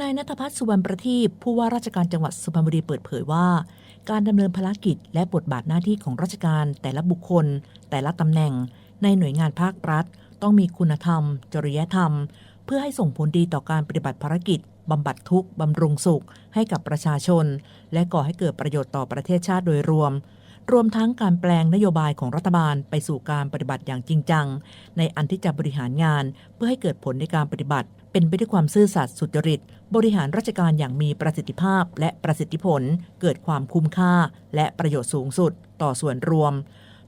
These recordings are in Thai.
นายนัทพัฒน์สุวรรณประทีปผู้ว่าราชการจังหวัดสุพรรณบุรีเปิดเผยว่า การดำเนินภารกิจและบทบาทหน้าที่ของราชการแต่ละบุคคล แต่ละตำแหน่ง ในหน่วยงานภาครัฐ ต้องมีคุณธรรม จริยธรรม เพื่อให้ส่งผลดีต่อการปฏิบัติภารกิจบำบัดทุกข์บำรุงสุข ให้กับประชาชน และก่อให้เกิดประโยชน์ต่อประเทศชาติโดยรวม รวมทั้งการแปลงนโยบายของรัฐบาลไปสู่การปฏิบัติอย่างจริงจัง ในอันที่จะบริหารงานเพื่อให้เกิดผลในการปฏิบัติ เป็นไปด้วยความซื่อสัตย์สุจริต บริหารราชการอย่างมีประสิทธิภาพและประสิทธิผล เกิดความคุ้มค่า และประโยชน์สูงสุด ต่อส่วนรวม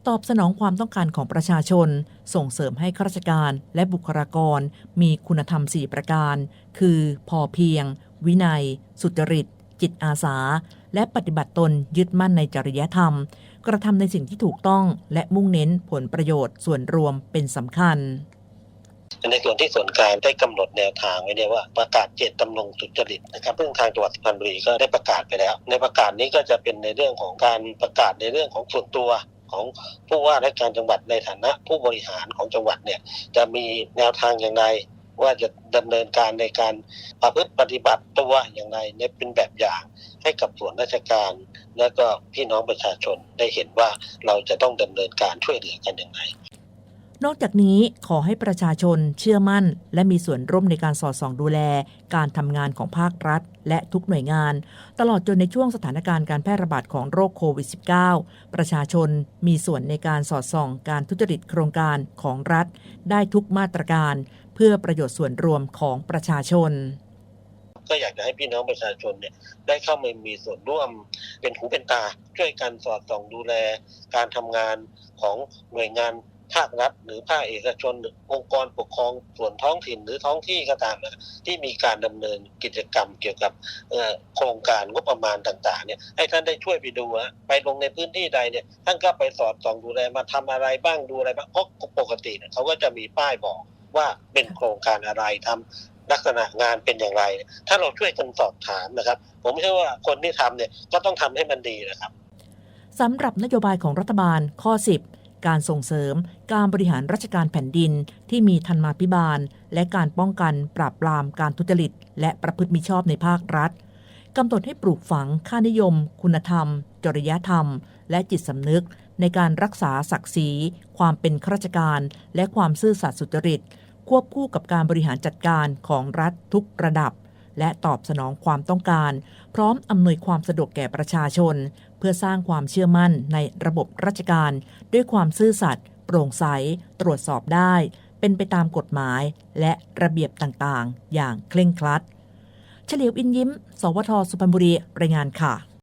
ตอบสนองความต้องการของประชาชน ส่งเสริมให้ข้าราชการและบุคลากร มีคุณธรรม 4 ประการ คือ พอเพียง วินัย สุจริต จิตอาสา และปฏิบัติตนยึดมั่นในจริยธรรม กระทำในสิ่งที่ถูกต้อง และมุ่งเน้นผลประโยชน์ส่วนรวมเป็นสำคัญ ในส่วนที่ส่วนกลางได้กำหนดแนวทางไว้เนี่ยว่าประกาศเจตจำนงสุจริตนะครับซึ่งทางจังหวัดสุพรรณบุรีก็ได้ประกาศไปแล้ว ในประกาศนี้ก็จะเป็นในเรื่องของการประกาศในเรื่องของส่วนตัวของผู้ว่าราชการจังหวัดในฐานะผู้บริหารของจังหวัดเนี่ยจะมีแนวทางอย่างไรว่าจะดำเนินการในการประพฤติปฏิบัติตัวอย่างไรเนี่ยเป็นแบบอย่างให้กับส่วนราชการ และก็พี่น้องประชาชนได้เห็นว่าเราจะต้องดำเนินการช่วยเหลือกันอย่างไร นอกจากนี้ขอให้ประชาชนเชื่อมั่น และมีส่วนร่วมในการสอดส่องดูแล การทำงานของภาครัฐ และทุกหน่วยงาน ตลอดจนในช่วงสถานการณ์การแพร่ระบาดของโรคโควิด -19 ประชาชนมีส่วนในการสอดส่องการทุจริตโครงการของรัฐ ได้ทุกมาตรการ เพื่อประโยชน์ส่วนรวมของประชาชนก็อยากจะให้พี่น้องประชาชนเนี่ยได้เข้ามามีส่วนร่วมเป็นหูเป็นตา ช่วยกันสอดส่องดูแลการทำงานของหน่วยงาน ภาครัฐ หรือภาคเอกชนองค์กรปกครองส่วนท้องถิ่นหรือท้องที่ก็ตามนะที่มีการดำเนินกิจกรรมเกี่ยวกับโครงการงบประมาณต่างๆเนี่ยให้ท่านได้ช่วยไปดูฮะไปลงในพื้นที่ใดเนี่ยท่านก็ไปสอดส่องดูแลมาทำอะไรบ้างดูอะไรบ้างเพราะปกติเนี่ยเขาก็จะมีป้ายบอกว่าเป็นโครงการอะไรทำลักษณะงานเป็นอย่างไร ถ้าเราช่วยกันสอบถามนะครับ ผมเชื่อว่าคนที่ทำเนี่ยก็ต้องทำให้มันดีนะครับสำหรับนโยบายของรัฐบาลข้อ 10 การส่งเสริม การบริหารราชการแผ่นดิน ที่มีทันมาพิบาล และการป้องกันปราบปรามการทุจริต และประพฤติมิชอบในภาครัฐกำหนดให้ปลูกฝังค่านิยม คุณธรรม จริยธรรม และจิตสำนึก ในการรักษาศักดิ์ศรี ความเป็นข้าราชการ และความซื่อสัตย์สุจริต ควบคู่กับการบริหารจัดการของรัฐทุกระดับ และตอบสนองความต้องการ พร้อมอำนวยความสะดวกแก่ประชาชน เพื่อสร้างความเชื่อมั่นในระบบราชการ ด้วยความซื่อสัตย์โปร่งใส ตรวจสอบได้ เป็นไปตามกฎหมาย และระเบียบต่างๆ อย่างเคร่งครัด เฉลียวอินยิ้ม สวทสุพรรณบุรีรายงานค่ะ